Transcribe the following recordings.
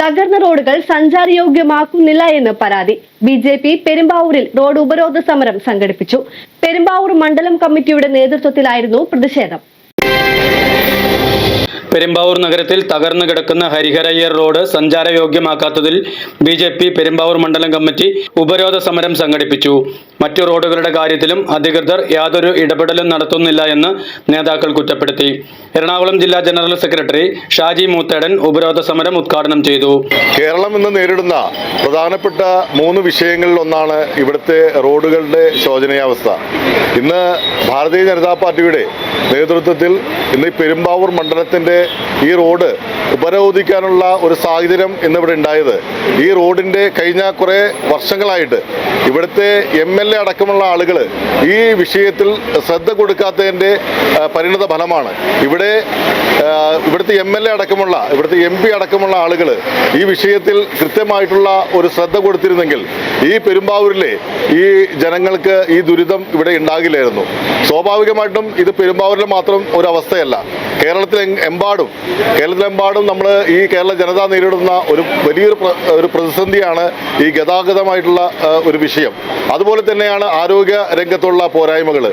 തകർന്ന റോഡുകൾ സഞ്ചാരയോഗ്യമാക്കുന്നില്ല എന്ന് പരാതി. ബി ജെ പി പെരുമ്പാവൂരിൽ റോഡ് ഉപരോധ സമരം സംഘടിപ്പിച്ചു. പെരുമ്പാവൂർ മണ്ഡലം കമ്മിറ്റിയുടെ നേതൃത്വത്തിലായിരുന്നു പ്രതിഷേധം. പെരുമ്പാവൂർ നഗരത്തിൽ തകർന്നു കിടക്കുന്ന ഹരിഹരയ്യർ റോഡ് സഞ്ചാരയോഗ്യമാക്കാത്തതിൽ ബി ജെ പി പെരുമ്പാവൂർ മണ്ഡലം കമ്മിറ്റി ഉപരോധ സമരം സംഘടിപ്പിച്ചു. മറ്റു റോഡുകളുടെ കാര്യത്തിലും അധികൃതർ യാതൊരു ഇടപെടലും നടത്തുന്നില്ല എന്ന് നേതാക്കൾ കുറ്റപ്പെടുത്തി. എറണാകുളം ജില്ലാ ജനറൽ സെക്രട്ടറി ഷാജി മൂത്തേടൻ ഉപരോധ സമരം ഉദ്ഘാടനം ചെയ്തു. കേരളം ഇന്ന് നേരിടുന്ന പ്രധാനപ്പെട്ട മൂന്ന് വിഷയങ്ങളിൽ ഒന്നാണ് ഇവിടുത്തെ റോഡുകളുടെ ശോചനീയാവസ്ഥ. ഇന്ന് ഭാരതീയ ജനതാ പാർട്ടിയുടെ നേതൃത്വത്തിൽ ഇന്ന് പെരുമ്പാവൂർ മണ്ഡലത്തിന്റെ ഈ റോഡ് ഉപരോധിക്കാനുള്ള ഒരു സാഹചര്യം ഇന്നിവിടെ ഉണ്ടായത്. ഈ റോഡിന്റെ കഴിഞ്ഞ കുറേ വർഷങ്ങളായിട്ട് ഇവിടുത്തെ എം എൽ എ അടക്കമുള്ള ആളുകൾ ഈ വിഷയത്തിൽ ശ്രദ്ധ കൊടുക്കാത്തതിന്റെ ആ, പരിണിത ഫലമാണ്. ഇവിടെ ആ, ഇവിടുത്തെ എം എൽ എ അടക്കമുള്ള ഇവിടുത്തെ എം പി അടക്കമുള്ള ആളുകൾ ഈ വിഷയത്തിൽ കൃത്യമായിട്ടുള്ള ഒരു ശ്രദ്ധ കൊടുത്തിരുന്നെങ്കിൽ ഈ പെരുമ്പാവൂരിലെ ഈ ജനങ്ങൾക്ക് ഈ ദുരിതം ഇവിടെ ഉണ്ടാകില്ലായിരുന്നു. സ്വാഭാവികമായിട്ടും ഇത് പെരുമ്പാവൂരിൽ മാത്രം ഒരു അവസ്ഥയല്ല. കേരളത്തിൽ എമ്പാടും കേരളത്തിലെമ്പാടും നമ്മൾ ഈ കേരള ജനത നേരിടുന്ന ഒരു വലിയൊരു ഒരു പ്രതിസന്ധിയാണ് ഈ ഗതാഗതമായിട്ടുള്ള ഒരു വിഷയം. അതുപോലെ തന്നെയാണ് ആരോഗ്യ രംഗത്തുള്ള പോരായ്മകൾ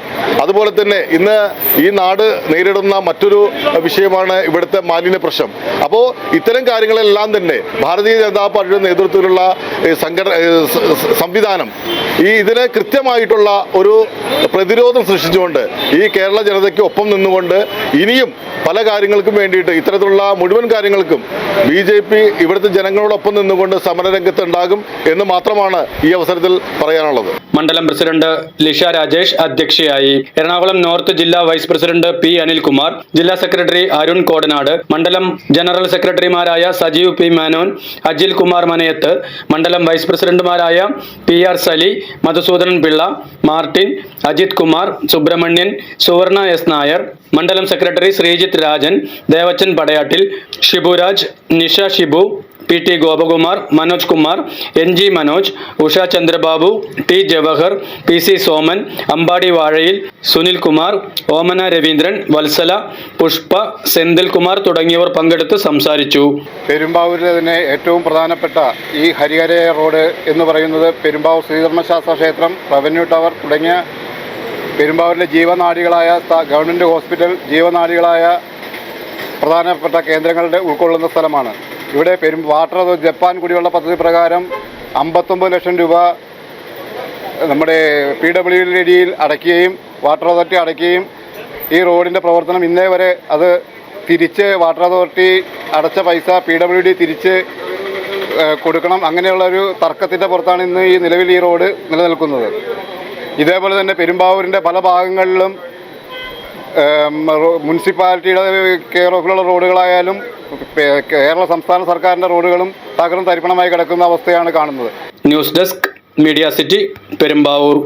അതുപോലെ തന്നെ ഇന്ന് ഈ നാട് നേരിടുന്ന മറ്റൊരു വിഷയമാണ് ഇവിടുത്തെ മാലിന്യ പ്രശ്നം. അപ്പോൾ ഇത്തരം കാര്യങ്ങളെല്ലാം തന്നെ ഭാരതീയ ജനതാ പാർട്ടിയുടെ നേതൃത്വത്തിലുള്ള സംഘടന സംവിധാനം ഈ ഇതിന് കൃത്യമായിട്ടുള്ള ഒരു പ്രതിരോധം സൃഷ്ടിച്ചുകൊണ്ട് ഈ കേരള ജനതയ്ക്ക് ഒപ്പം നിന്നുകൊണ്ട് ഇനിയും പല കാര്യങ്ങൾക്കും വേണ്ടിയിട്ട് ഇത്തരത്തിലുള്ള മുഴുവൻ കാര്യങ്ങൾക്കും ബി ജെ പി ഇവിടുത്തെ ജനങ്ങളോടൊപ്പം നിന്നുകൊണ്ട് സമരരംഗത്ത് ഉണ്ടാകും എന്ന് മാത്രമാണ് ഈ അവസരത്തിൽ പറയാനുള്ളത്. മണ്ഡലം പ്രസിഡന്റ് ലിഷ രാജേഷ് അധ്യക്ഷയായി. എറണാകുളം നോർത്ത് ജില്ലാ വൈസ് പ്രസിഡന്റ് പി അനിൽകുമാർ ജില്ലാ സെക്രട്ടറി അരുൺ കോടനാട് മണ്ഡലം ജനറൽ സെക്രട്ടറിമാരായ സജീവ് പി മേനോൻ അജിൽ കുമാർ മനയത്ത് മണ്ഡലം വൈസ് പ്രസിഡന്റുമാരായ P R Sali Madhusoodanan Pillai Martin Ajith Kumar Subramanian Suvarna S Nair മണ്ഡലം secretary Sreejith Rajan Devachan Padayattil Shiburaj Nisha Shibu P T Gopakumar Manoj Kumar N G Manoj Usha Chandrababu T Jawahar P C Soman Ambadi Vazhayil Sunil Kumar ഓമന രവീന്ദ്രൻ വത്സല പുഷ്പ സെന്തിൽ കുമാർ തുടങ്ങിയവർ പങ്കെടുത്ത് സംസാരിച്ചു. പെരുമ്പാവൂരിലെ തന്നെ ഏറ്റവും പ്രധാനപ്പെട്ട ഈ Harihara road എന്ന് പറയുന്നത് പെരുമ്പാവൂർ ശ്രീധർമ്മശാസ്ത്ര ക്ഷേത്രം റവന്യൂ ടവർ തുടങ്ങിയ പെരുമ്പാവൂരിലെ ജീവനാടികളായ ഗവൺമെന്റ് ഹോസ്പിറ്റൽ ജീവനാടികളായ പ്രധാനപ്പെട്ട കേന്ദ്രങ്ങളുടെ ഉൾക്കൊള്ളുന്ന സ്ഥലമാണ്. ഇവിടെ പെരും വാട്ടർ അതോറിറ്റി ജപ്പാൻ കുടിവെള്ള പദ്ധതി പ്രകാരം അമ്പത്തൊമ്പത് ലക്ഷം രൂപ നമ്മുടെ പി ഡബ്ല്യു ഡിയിൽ അടയ്ക്കുകയും വാട്ടർ അതോറിറ്റി അടയ്ക്കുകയും ഈ റോഡിന്റെ പ്രവർത്തനം ഇന്നേ വരെ അത് തിരിച്ച് വാട്ടർ അതോറിറ്റി അടച്ച പൈസ പി ഡബ്ല്യു ഡി തിരിച്ച് കൊടുക്കണം. അങ്ങനെയുള്ള ഒരു തർക്കത്തിന്റെ പുറത്താണ് ഇന്ന് ഈ നിലവിൽ ഈ റോഡ് നിലനിൽക്കുന്നത്. ഇതേപോലെ തന്നെ പെരുമ്പാവൂരിന്റെ പല ഭാഗങ്ങളിലും മുനിസിപ്പാലിറ്റിയുടെ കെയർ ഓഫിലുള്ള റോഡുകളായാലും കേരള സംസ്ഥാന സർക്കാരിന്റെ റോഡുകളും തകർന്ന് തരിപ്പണമായി കിടക്കുന്ന അവസ്ഥയാണ് കാണുന്നത്. News desk media city Perumbavoor.